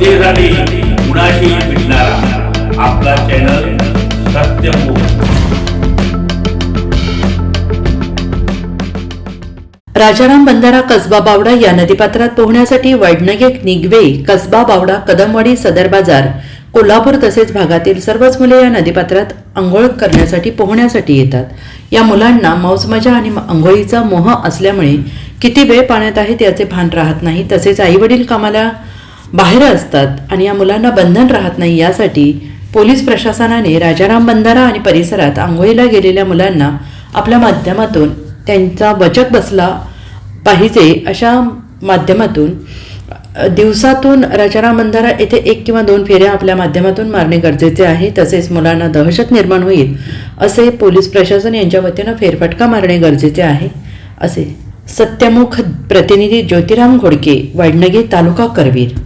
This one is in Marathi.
जनतेसाठी कुणाशी भेटणारा आपला चॅनल सत्यमुख राजाराम बंधारा कसबा बावडा या नदीपात्रात पोहण्यासाठी वडनगे निगवे कसबा बावडा कदमवाडी सदर बाजार कोल्हापूर तसेच भागातील सर्वच मुले या नदीपात्रात आंघोळ करण्यासाठी पोहण्यासाठी येतात. या मुलांना मौजमजा आणि आंघोळीचा मोह असल्यामुळे किती वेळ पाण्यात आहेत याचे भान राहत नाही. तसेच आईवडील कामाला बाहेर असतात आणि या मुलांना बंधन राहत नाही यासाठी पोलीस प्रशासनाने राजाराम बंधारा आणि परिसरात आंघोळीला गेलेल्या मुलांना आपल्या माध्यमातून त्यांचा वचक बसला पाहिजे अशा माध्यमातून दिवसातून राजाराम बंधारा येथे एक किंवा दोन फेऱ्या आपल्या माध्यमातून मारणे गरजेचे आहे तसेच मुलांना दहशत निर्माण होईल असे पोलीस प्रशासन यांच्या वतीनं फेरफटका मारणे गरजेचे आहे असे सत्यमुख प्रतिनिधी ज्योतिराम घोडके वडनगे तालुका करवीर.